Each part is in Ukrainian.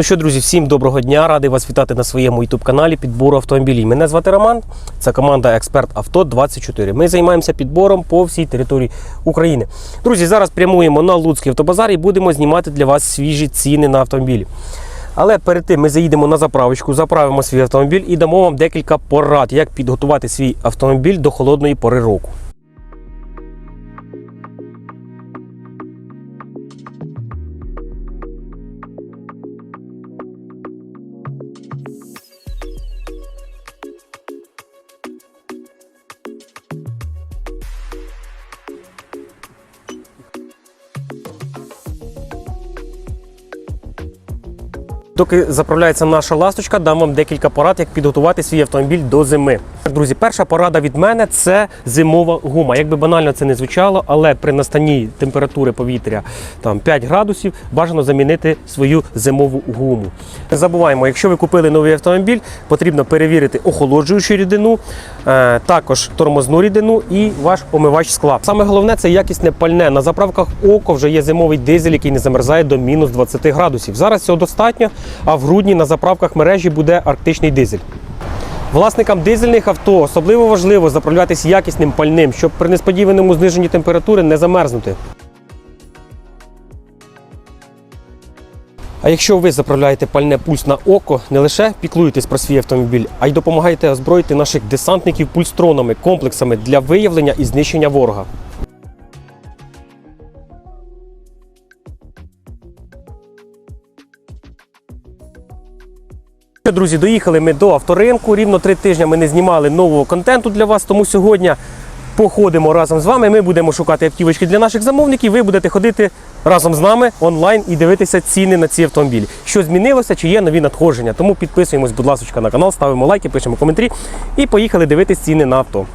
Ну що, друзі, всім доброго дня. Радий вас вітати на своєму youtube каналі підбору автомобілів. Мене звати Роман. Це команда Експерт Авто 24. Ми займаємося підбором по всій території України. Друзі, зараз прямуємо на Луцький автобазар і будемо знімати для вас свіжі ціни на автомобілі. Але перед тим ми заїдемо на заправочку, заправимо свій автомобіль і дамо вам декілька порад, як підготувати свій автомобіль до холодної пори року. Доки заправляється наша ласточка, дам вам декілька порад, як підготувати свій автомобіль до зими. Друзі, перша порада від мене це зимова гума. Як би банально це не звучало, але при настанні температури повітря там 5 градусів бажано замінити свою зимову гуму. Не забуваємо, якщо ви купили новий автомобіль, потрібно перевірити охолоджуючу рідину, е, також тормозну рідину і ваш омивач скла. Саме головне це якісне пальне. На заправках око вже є зимовий дизель, який не замерзає до мінус 20 градусів. Зараз цього достатньо, а в грудні на заправках мережі буде арктичний дизель. Власникам дизельних авто особливо важливо заправлятися якісним пальним, щоб при несподіваному зниженні температури не замерзнути. А якщо ви заправляєте пальне пульс на око, не лише піклуєтесь про свій автомобіль, а й допомагаєте озброїти наших десантників пульстронами, комплексами для виявлення і знищення ворога. Що, Друзі, доїхали ми до авторинку. Рівно три тижні ми не знімали нового контенту для вас, тому сьогодні походимо разом з вами. Ми будемо шукати автівочки для наших замовників. Ви будете ходити разом з нами онлайн і дивитися ціни на ці автомобілі. Що змінилося, чи є нові надходження. Тому підписуємось, будь ласка, на канал, ставимо лайки, пишемо коментарі і поїхали дивитися ціни на авто.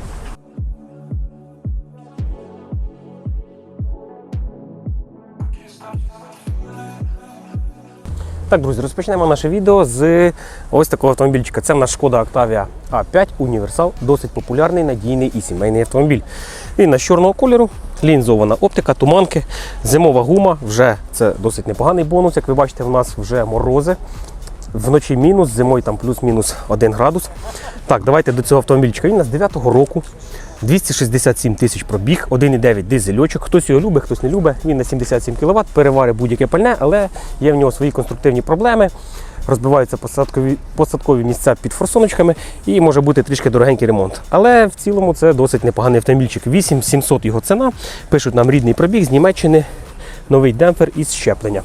Так, друзі, розпочнемо наше відео з ось такого автомобільчика. Це в нас шкода Octavia A5 Універсал, досить популярний, надійний і сімейний автомобіль. Він на чорного кольору, лінзована оптика, туманки, зимова гума. Вже це досить непоганий бонус. Як ви бачите, в нас вже морози. Вночі мінус, зимою там плюс-мінус 1 градус. Так, давайте до цього автомобільчика. Він у нас 9-го року. 267 тисяч пробіг, 1,9 дизельочок. Хтось його любить, хтось не любить. Він на 77 кВт, переварить будь-яке пальне, але є в нього свої конструктивні проблеми. Розбиваються посадкові, посадкові місця під форсуночками і може бути трішки дорогенький ремонт. Але в цілому це досить непоганий автомобільчик. 8700 його ціна. Пишуть нам рідний пробіг з Німеччини, новий демпфер із щеплення.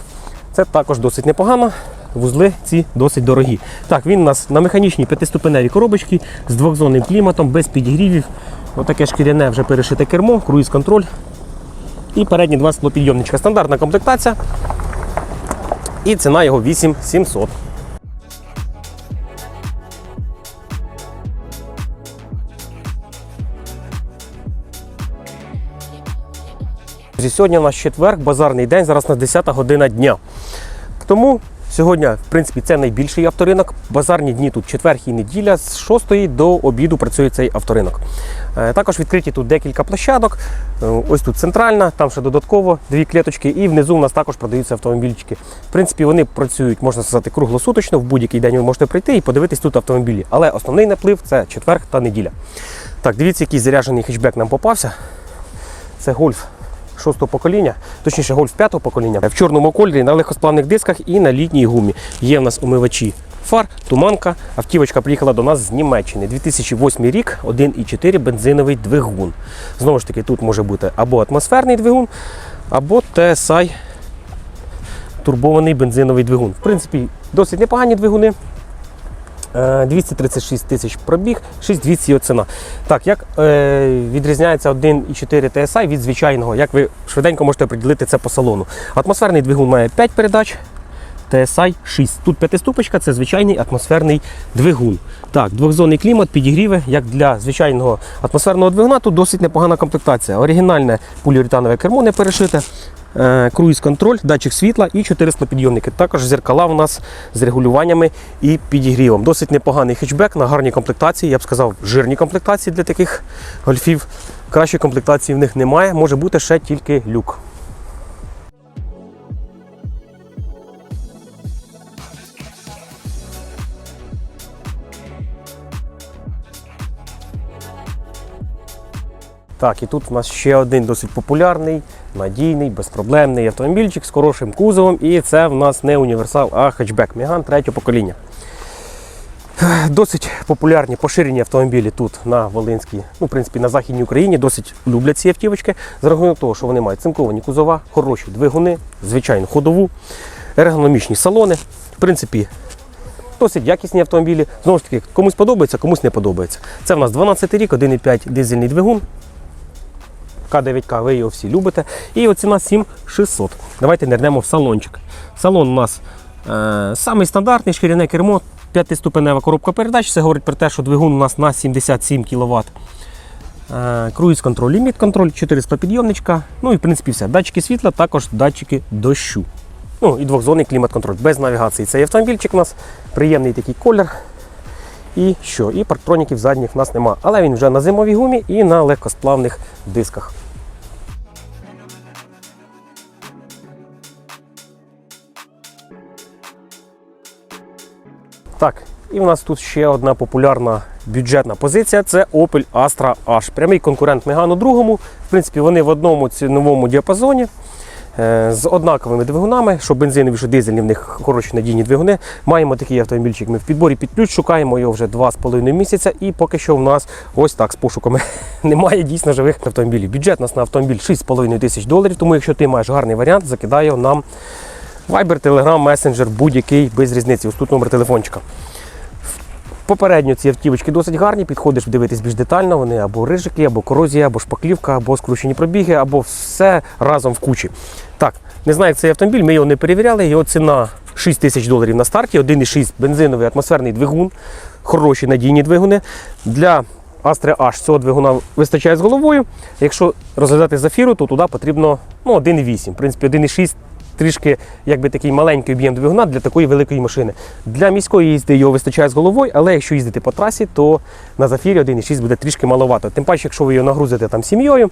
Це також досить непогано. Вузли ці досить дорогі. Так, він у нас на механічній п'ятиступеневій коробочці з двохзонним кліматом, без підігрівів. Отаке шкіряне вже перешите кермо, круїз-контроль. І передні два склопідйомничка. Стандартна комплектація. І ціна його 8700. Сьогодні у нас четверг, базарний день, зараз на 10 година дня. Тому сьогодні, в принципі, це найбільший авторинок. Базарні дні тут четверг і неділя, з 6 до обіду працює цей авторинок. Е, Також відкриті тут декілька площадок. Е, Ось тут центральна, там ще додатково дві клеточки, і внизу у нас також продаються автомобільчики. В принципі, вони працюють, можна сказати, круглосуточно. В будь-який день ви можете прийти і подивитись тут автомобілі. Але основний наплив це четверг та неділя. Так, дивіться, який заряджений хетчбек нам попався. Це гольф шостого покоління, точніше гольф п'ятого покоління, в чорному кольорі на легкосплавних дисках і на літній гумі. Є в нас умивачі фар, туманка. Автівочка приїхала до нас з Німеччини. 2008 рік, 1,4 бензиновий двигун. Знову ж таки, тут може бути або атмосферний двигун, або TSI турбований бензиновий двигун. В принципі, досить непогані двигуни. Е, 236 тисяч пробіг, 6200 його ціна. Так, як е, відрізняється 1,4 TSI від звичайного, як ви швиденько можете приділити це по салону. Атмосферний двигун має 5 передач, TSI 6. Тут п'ятиступочка, це звичайний атмосферний двигун. Так, двохзонний клімат, підігріви, як для звичайного атмосферного двигуна, тут досить непогана комплектація. Оригінальне поліуретанове кермо не перешите. Е, Круїз-контроль, датчик світла і 400 підйомники. Також зеркала у нас з регулюваннями і підігрівом. Досить непоганий хетчбек на гарній комплектації, я б сказав, жирні комплектації для таких гольфів. Кращої комплектації в них немає, може бути ще тільки люк. Так, і тут у нас ще один досить популярний, надійний, безпроблемний автомобільчик з хорошим кузовом. І це в нас не універсал, а хетчбек Меган третього покоління. Досить популярні поширені автомобілі тут на Волинській, ну, в принципі, на Західній Україні досить люблять ці автівочки за рахунок того, що вони мають цинковані кузова, хороші двигуни, звичайно, ходову, ергономічні салони. В принципі, досить якісні автомобілі. Знову ж таки, комусь подобається, комусь не подобається. Це в нас 12 рік, 1,5 дизельний двигун. К9К, ви його всі любите. І от ціна 7600. Давайте нирнемо в салончик. Салон у нас е, самий стандартний шкіряне кермо, п'ятиступенева коробка передач. Це говорить про те, що двигун у нас на 77 кВт. Е, круїз контроль, ліміт контроль, 400 підйомничка. Ну і в принципі все. Датчики світла, також датчики дощу. Ну і двохзонний клімат-контроль без навігації. Цей автомобільчик у нас приємний такий колір. І що? І парктроніків задніх в нас нема. Але він вже на зимовій гумі і на легкосплавних дисках. Так, і в нас тут ще одна популярна бюджетна позиція це Opel Astra H. Прямий конкурент Megane другому. В принципі, вони в одному ціновому діапазоні. е, З однаковими двигунами, що бензинові, що дизельні, в них хороші надійні двигуни. Маємо такий автомобільчик. Ми в підборі під ключ шукаємо його вже 2,5 місяця. І поки що в нас ось так з пошуками немає дійсно живих автомобілів. Бюджет у нас на автомобіль 6,5 тисяч доларів. Тому якщо ти маєш гарний варіант, закидай його нам Viber, Telegram, Messenger, будь-який без різниці. Ось тут номер телефончика. Попередньо ці автівочки досить гарні, підходиш дивитись більш детально, вони або рижики, або корозія, або шпаклівка, або скручені пробіги, або все разом в кучі. Так, не знаю, як цей автомобіль, ми його не перевіряли. Його ціна 6 тисяч доларів на старті, 1,6 бензиновий атмосферний двигун, хороші надійні двигуни. Для Astra H цього двигуна вистачає з головою. Якщо розглядати зафіру, то туди потрібно ну, 1,8. В принципі, 1,6 трішки якби такий маленький об'єм двигуна для такої великої машини. Для міської їзди його вистачає з головою, але якщо їздити по трасі, то на зафірі 1,6 буде трішки маловато. Тим паче, якщо ви його нагрузите там сім'єю,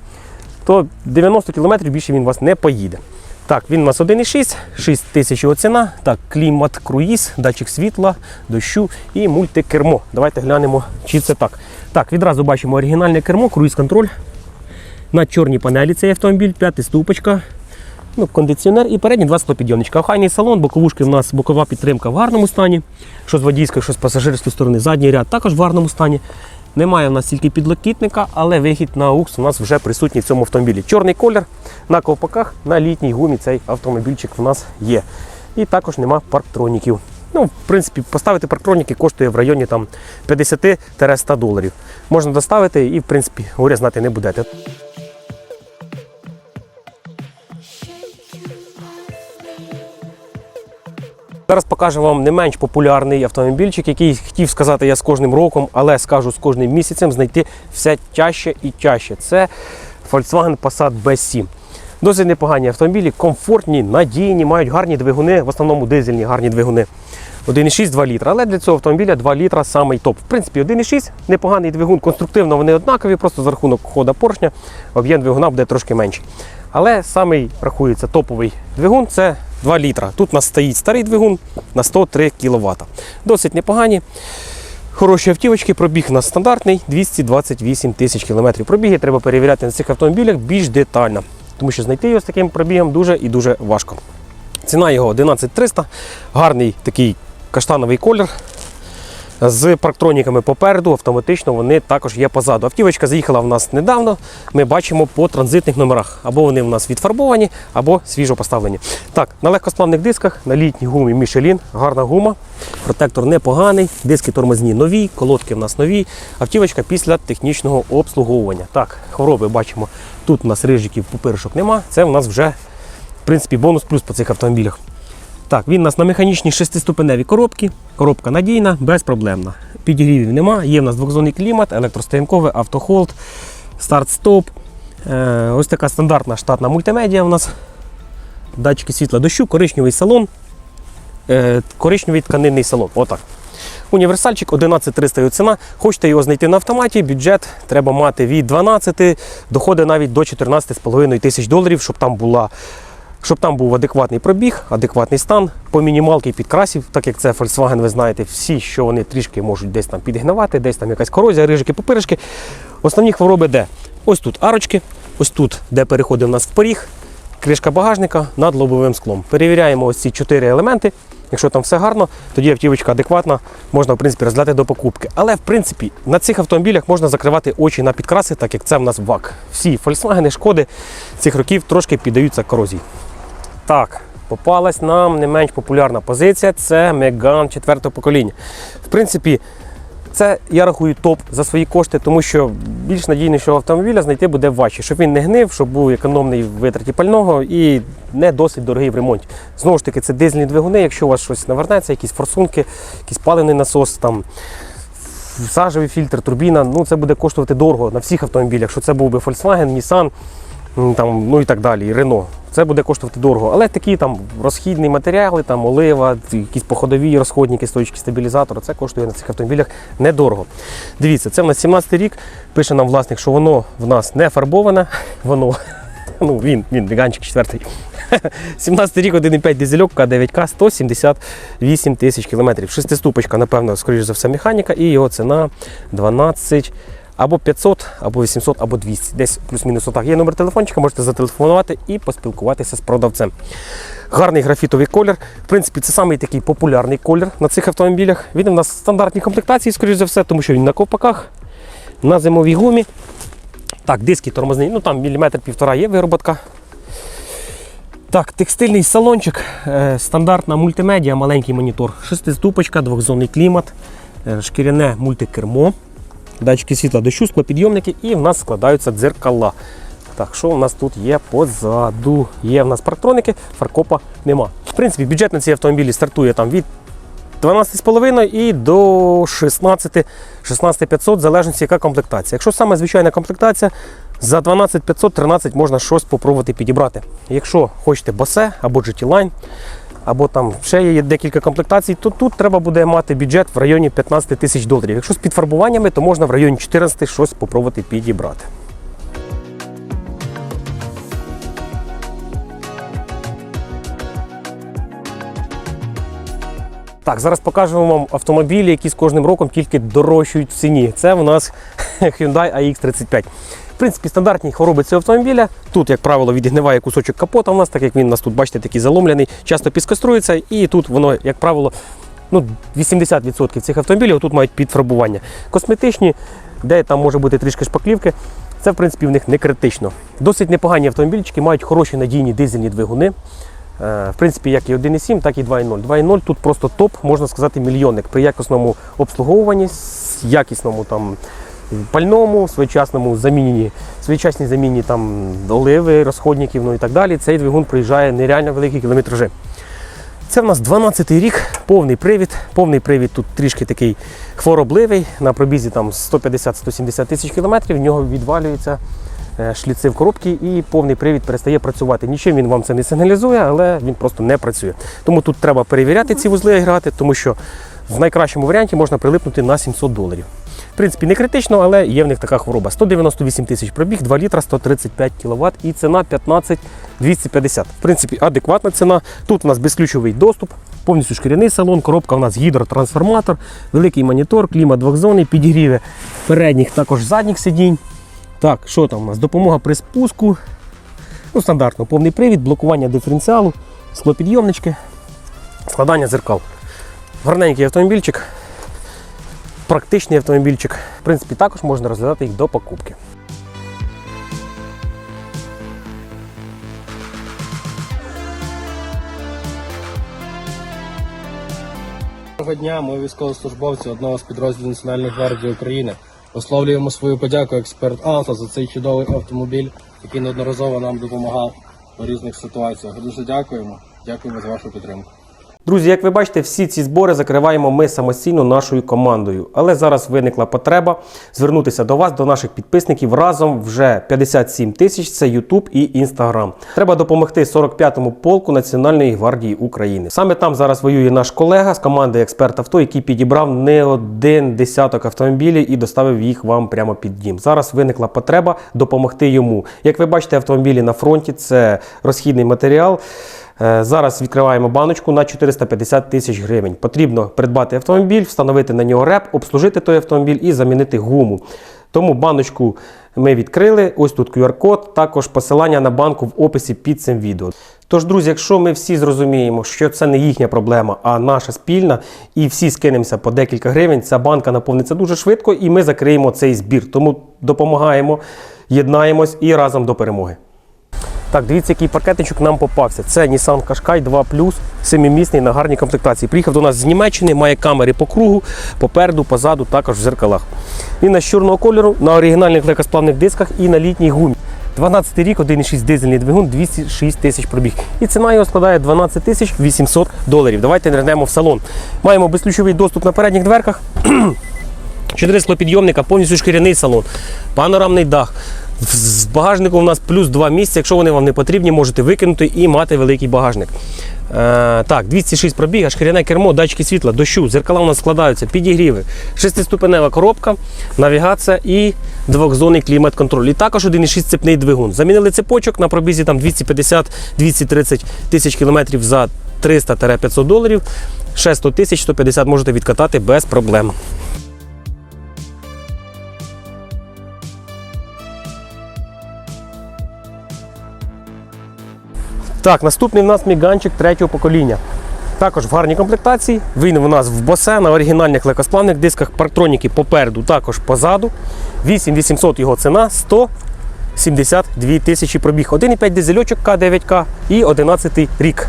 то 90 км більше він у вас не поїде. Так, він у нас 1,6, 6 тисяч його ціна. Так, клімат, круїз, датчик світла, дощу і мультикермо. Давайте глянемо, чи це так. Так, відразу бачимо оригінальне кермо, круїз-контроль. На чорній панелі цей автомобіль, п'ятиступочка, ну, кондиціонер і передні два склопідйомничка. Охайний салон, боковушки в нас бокова підтримка в гарному стані. Що з водійської, що з пасажирської сторони. Задній ряд також в гарному стані. Немає в нас тільки підлокітника, але вихід на АУКС у нас вже присутній в цьому автомобілі. Чорний колір на ковпаках, на літній гумі цей автомобільчик в нас є. І також нема парктроніків. Ну, в принципі, поставити парктроніки коштує в районі там 50-100 доларів. Можна доставити і, в принципі, горя знати не будете. Зараз покажу вам не менш популярний автомобільчик, який хотів сказати я з кожним роком, але скажу з кожним місяцем знайти все тяжче і тяжче. Це Volkswagen Passat B7. Досить непогані автомобілі, комфортні, надійні, мають гарні двигуни, в основному дизельні гарні двигуни. 1,6 2 літра. Але для цього автомобіля 2 літра самий топ. В принципі, 1,6 непоганий двигун, конструктивно вони однакові, просто за рахунок хода поршня об'єм двигуна буде трошки менший. Але самий рахується топовий двигун це 2 літра. Тут у нас стоїть старий двигун на 103 кВт. Досить непогані. Хороші автівочки, пробіг у нас стандартний 228 тисяч кілометрів. Пробіги треба перевіряти на цих автомобілях більш детально, тому що знайти його з таким пробігом дуже і дуже важко. Ціна його 11300, гарний такий каштановий колір. З парктроніками попереду, автоматично вони також є позаду. Автівочка заїхала в нас недавно. Ми бачимо по транзитних номерах. Або вони в нас відфарбовані, або свіжо поставлені. Так, на легкосплавних дисках, на літній гумі Michelin, гарна гума. Протектор непоганий, диски тормозні нові, колодки в нас нові. Автівочка після технічного обслуговування. Так, хвороби бачимо. Тут у нас рижиків, пупиришок нема. Це у нас вже в принципі бонус плюс по цих автомобілях. Так, він у нас на механічній шестиступеневій коробці. Коробка надійна, безпроблемна. Підігрівів нема. Є в нас двохзонний клімат, електростоянковий, автохолд, старт-стоп. Е, ось така стандартна штатна мультимедіа у нас. Датчики світла дощу, коричневий салон, е, коричневий тканинний салон. Отак. Універсальчик 11300 його ціна. Хочете його знайти на автоматі, бюджет треба мати від 12, доходить навіть до 14,5 тисяч доларів, щоб там була щоб там був адекватний пробіг, адекватний стан, по мінімалки підкрасів, так як це Volkswagen, ви знаєте, всі, що вони трішки можуть десь там підгнивати, десь там якась корозія, рижики, попиришки. Основні хвороби де? Ось тут арочки, ось тут, де переходить у нас в поріг, кришка багажника над лобовим склом. Перевіряємо ось ці чотири елементи. Якщо там все гарно, тоді автівочка адекватна, можна в принципі розглядати до покупки. Але в принципі на цих автомобілях можна закривати очі на підкраси, так як це в нас ВАК. Всі Volkswagen, шкоди цих років трошки піддаються корозії. Так, попалась нам не менш популярна позиція це Megane 4 покоління. В принципі, це я рахую топ за свої кошти, тому що більш надійнішого автомобіля знайти буде важче, щоб він не гнив, щоб був економний в витраті пального і не досить дорогий в ремонті. Знову ж таки, це дизельні двигуни, якщо у вас щось навернеться, якісь форсунки, якийсь паливний насос, там, сажевий фільтр, турбіна, ну це буде коштувати дорого на всіх автомобілях. Якщо це був би Volkswagen, Nissan, там, ну і так далі, і Renault. Це буде коштувати дорого. Але такі там розхідні матеріали, там олива, якісь походові розходники, стоїчки стабілізатора, це коштує на цих автомобілях недорого. Дивіться, це в нас 17 рік. Пише нам власник, що воно в нас не фарбоване, воно. Ну, він, він, веганчик четвертий. 17 рік, 1,5 дизельок, К9К, 178 тисяч кілометрів. Шестиступочка, напевно, скоріш за все, механіка, і його ціна 12 або 500, або 800, або 200. Десь плюс-мінус отак. Є номер телефончика, можете зателефонувати і поспілкуватися з продавцем. Гарний графітовий колір. В принципі, це самий такий популярний колір на цих автомобілях. Він у нас в стандартній комплектації, скоріш за все, тому що він на ковпаках, на зимовій гумі. Так, диски тормозні, ну там міліметр півтора є вироботка. Так, текстильний салончик, е, стандартна мультимедіа, маленький монітор, шестиступочка, двохзонний клімат, е, шкіряне мультикермо, датчики світла дощу, склопідйомники і в нас складаються дзеркала. Так, що у нас тут є позаду? Є в нас парктроники, фаркопа нема. В принципі, бюджет на ці автомобілі стартує там від 12,5 і до 16 16500, в залежності яка комплектація. Якщо саме звичайна комплектація, за 12500 13 можна щось попробувати підібрати. Якщо хочете босе або GT Line, або там ще є декілька комплектацій, то тут треба буде мати бюджет в районі 15 тисяч доларів. Якщо з підфарбуваннями, то можна в районі 14 щось попробувати підібрати. Так, зараз покажемо вам автомобілі, які з кожним роком тільки дорожчають в ціні. Це в нас Hyundai AX35. В принципі, стандартні хвороби цього автомобіля. Тут, як правило, відгниває кусочок капота у нас, так як він у нас тут, бачите, такий заломлений, часто піскострується, і тут воно, як правило, ну, 80% цих автомобілів тут мають підфарбування. Косметичні, де там може бути трішки шпаклівки. Це, в принципі, в них не критично. Досить непогані автомобільчики, мають хороші надійні дизельні двигуни. Е, В принципі, як і 1,7, так і 2,0. 2,0 тут просто топ, можна сказати, мільйонник при якісному обслуговуванні, якісному там пальному, своєчасному заміні, своєчасній заміні там оливи, розходників, ну і так далі. Цей двигун приїжджає нереально великі кілометражі. Це в нас 12-й рік, повний привід. Повний привід тут трішки такий хворобливий. На пробізі там 150-170 тисяч кілометрів. В нього відвалюються е, шліци в коробці і повний привід перестає працювати. Нічим він вам це не сигналізує, але він просто не працює. Тому тут треба перевіряти ці вузли агрегати, тому що в найкращому варіанті можна прилипнути на 700 доларів. Принципі, не критично, але є в них така хвороба. 198 тисяч пробіг, 2 літра, 135 кВт і ціна 15 250. В принципі, адекватна ціна. Тут у нас безключовий доступ, повністю шкіряний салон, коробка у нас гідротрансформатор, великий монітор, клімат двохзонний, підігріви передніх, також задніх сидінь. Так, що там у нас? Допомога при спуску. Ну, стандартно, повний привід, блокування диференціалу, склопідйомнички, складання зеркал. Гарненький автомобільчик, практичний автомобільчик. В принципі, також можна розглядати їх до покупки. Доброго дня, ми військовослужбовці одного з підрозділів Національної гвардії України. Висловлюємо свою подяку експерт Авто за цей чудовий автомобіль, який неодноразово нам допомагав у різних ситуаціях. Дуже дякуємо. Дякуємо за вашу підтримку. Друзі, як ви бачите, всі ці збори закриваємо ми самостійно нашою командою. Але зараз виникла потреба звернутися до вас, до наших підписників. Разом вже 57 тисяч. Це YouTube і Instagram. Треба допомогти 45-му полку Національної гвардії України. Саме там зараз воює наш колега з команди Експерт Авто, який підібрав не один десяток автомобілів і доставив їх вам прямо під дім. Зараз виникла потреба допомогти йому. Як ви бачите, автомобілі на фронті це розхідний матеріал. Е, Зараз відкриваємо баночку на 450 тисяч гривень. Потрібно придбати автомобіль, встановити на нього реп, обслужити той автомобіль і замінити гуму. Тому баночку ми відкрили. Ось тут QR-код, також посилання на банку в описі під цим відео. Тож, друзі, якщо ми всі зрозуміємо, що це не їхня проблема, а наша спільна, і всі скинемося по декілька гривень, ця банка наповниться дуже швидко, і ми закриємо цей збір. Тому допомагаємо, єднаємось і разом до перемоги. Так, дивіться, який паркетничок нам попався. Це Nissan Qashqai 2 семимісний на гарній комплектації. Приїхав до нас з Німеччини, має камери по кругу, попереду, позаду, також в зеркалах. Він на чорного кольору, на оригінальних легкосплавних дисках і на літній гумі. 12 рік, 1,6 дизельний двигун, 206 тисяч пробіг. І ціна його складає 12 тисяч 800 доларів. Давайте нирнемо в салон. Маємо безключовий доступ на передніх дверках. Чотири склопідйомника, повністю шкіряний салон, панорамний дах. З багажнику у нас плюс два місця. Якщо вони вам не потрібні, можете викинути і мати великий багажник. Е, так, 206 пробіга, шкіряне кермо, датчики світла, дощу, зеркала у нас складаються, підігріви, шестиступенева коробка, навігація і двохзонний клімат-контроль. І також 1,6 цепний двигун. Замінили цепочок на пробізі там 250-230 тисяч кілометрів за 300-500 доларів. Ще 100 тисяч 150 можете відкатати без проблем. Так, наступний в нас міганчик третього покоління. Також в гарній комплектації. Він у нас в босе на оригінальних легкосплавних дисках. Парктроніки попереду, також позаду. 8800 його ціна 172 тисячі пробіг. 1,5 дизельочок К9К і 11 рік.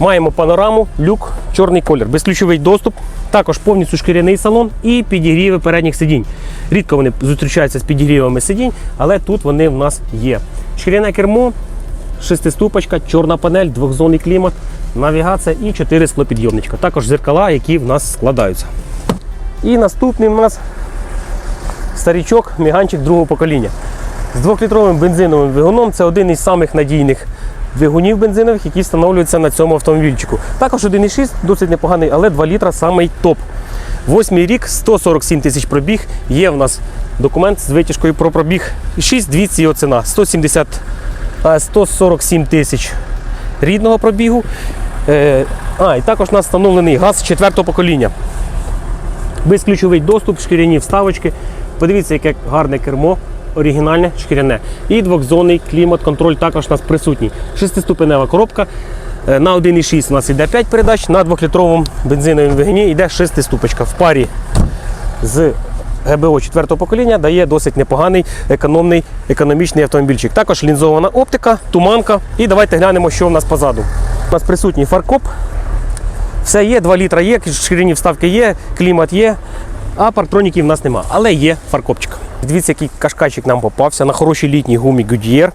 Маємо панораму, люк, чорний колір, безключовий доступ, також повністю шкіряний салон і підігріви передніх сидінь. Рідко вони зустрічаються з підігрівами сидінь, але тут вони в нас є. Шкіряне кермо, шестиступочка, чорна панель, двохзонний клімат, навігація і чотири склопідйомничка. Також зеркала, які в нас складаються. І наступний у нас старічок, міганчик другого покоління. З двохлітровим бензиновим двигуном це один із самих надійних двигунів бензинових, які встановлюються на цьому автомобільчику. Також 1,6, досить непоганий, але 2 літра самий топ. Восьмий рік, 147 тисяч пробіг. Є в нас документ з витяжкою про пробіг. 6200 його ціна, 170, а, 147 тисяч рідного пробігу. Е, А, і також у нас встановлений газ четвертого покоління. Безключовий доступ, шкіряні вставочки. Подивіться, яке гарне кермо, оригінальне, шкіряне. І двохзонний клімат-контроль також у нас присутній. Шестиступенева коробка. Е, На 1,6 у нас йде 5 передач, на 2-літровому бензиновому двигуні йде 6 ступочка. В парі з ГБО 4 покоління дає досить непоганий економний економічний автомобільчик. Також лінзована оптика, туманка. І давайте глянемо, що в нас позаду. У нас присутній фаркоп. Все є, 2 літра є, шкіряні вставки є, клімат є, а парктроніків в нас нема. Але є фаркопчик. Дивіться, який кашкайчик нам попався на хорошій літній гумі Goodyear.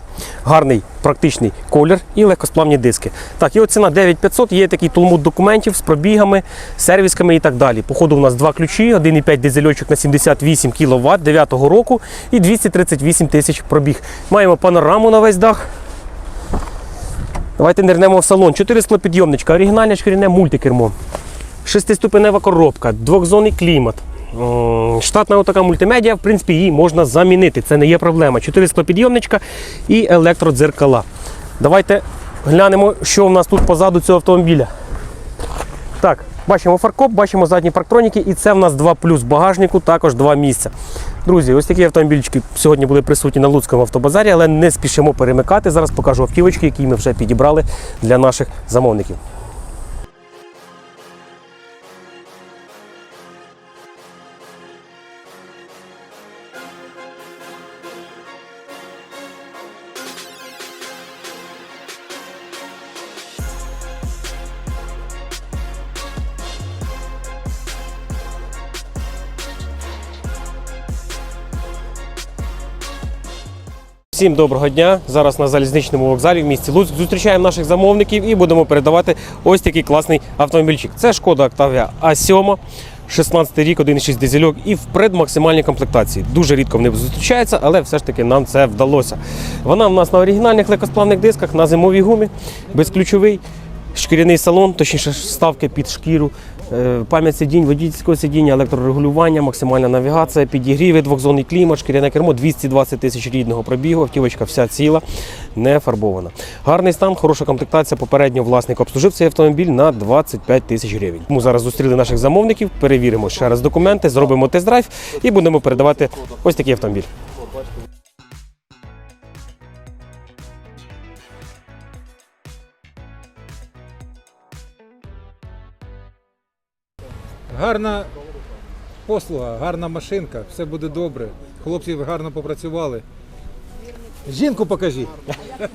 Гарний практичний колір і легкосплавні диски. Так, його ціна 9500, є такий толмуд документів з пробігами, сервісками і так далі. Походу, у нас два ключі, 1,5 дизельочок на 78 кВт 9 року і 238 тисяч пробіг. Маємо панораму на весь дах. Давайте нирнемо в салон. Чотири склопідйомничка, оригінальне шкіряне мультикермо. Шестиступенева коробка, двохзонний клімат. Штатна така мультимедіа, в принципі, її можна замінити. Це не є проблема. Чотири склопідйомничка і електродзеркала. Давайте глянемо, що в нас тут позаду цього автомобіля. Так, бачимо фаркоп, бачимо задні парктроніки, і це в нас 2 плюс багажнику, також два місця. Друзі, ось такі автомобільчики сьогодні були присутні на Луцькому автобазарі, але не спішимо перемикати. Зараз покажу автівочки, які ми вже підібрали для наших замовників. Всім доброго дня. Зараз на залізничному вокзалі в місті Луцьк зустрічаємо наших замовників і будемо передавати ось такий класний автомобільчик. Це шкода Octavia А7, 16 рік, 1,6 дизельок і в предмаксимальній комплектації. Дуже рідко вони зустрічаються, але все ж таки нам це вдалося. Вона в нас на оригінальних легкосплавних дисках, на зимовій гумі, безключовий, шкіряний салон, точніше ставки під шкіру. Е, Пам'ять сидінь, водійського сидіння, електрорегулювання, максимальна навігація, підігріви, двохзонний клімат, шкіряне кермо, 220 тисяч рідного пробігу, автівочка вся ціла, не фарбована. Гарний стан, хороша комплектація. Попередньо власник обслужив цей автомобіль на 25 тисяч гривень. Ми зараз зустріли наших замовників, перевіримо ще раз документи, зробимо тест-драйв і будемо передавати ось такий автомобіль. Гарна послуга, гарна машинка, все буде добре. Хлопці гарно попрацювали. Жінку покажіть.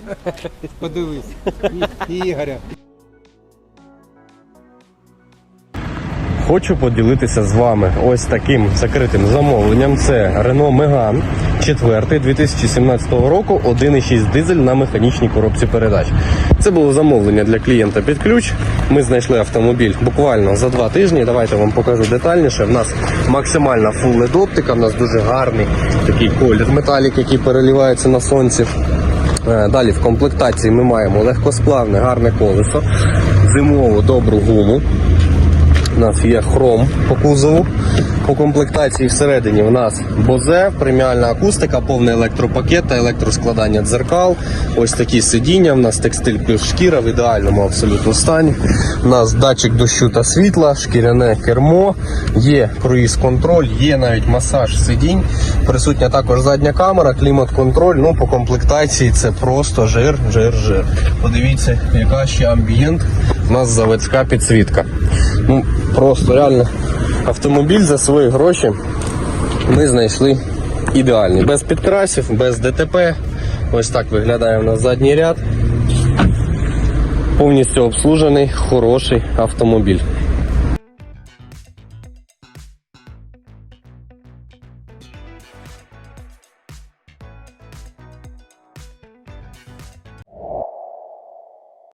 Подивись. Ігоря. Хочу поділитися з вами ось таким закритим замовленням. Це Renault Megane 4 2017 року, 1,6 дизель на механічній коробці передач. Це було замовлення для клієнта під ключ. Ми знайшли автомобіль буквально за два тижні. Давайте вам покажу детальніше. В нас максимальна full LED оптика, в нас дуже гарний такий колір металік, який переливається на сонці. Е, Далі в комплектації ми маємо легкосплавне гарне колесо, зимову добру гуму. У нас є хром по кузову. По комплектації всередині в нас бозе, преміальна акустика, повний електропакет та електроскладання дзеркал. Ось такі сидіння. В нас текстиль плюс шкіра в ідеальному абсолютно стані. У нас датчик дощу та світла, шкіряне кермо, є круїз-контроль, є навіть масаж сидінь. Присутня також задня камера, клімат-контроль. Ну по комплектації це просто жир, жир, жир. Подивіться, яка ще амбієнт. У нас заводська підсвітка. Ну, просто реально автомобіль за свої гроші ми знайшли ідеальний. Без підкрасів, без ДТП. Ось так виглядає у нас задній ряд. Повністю обслужений, хороший автомобіль.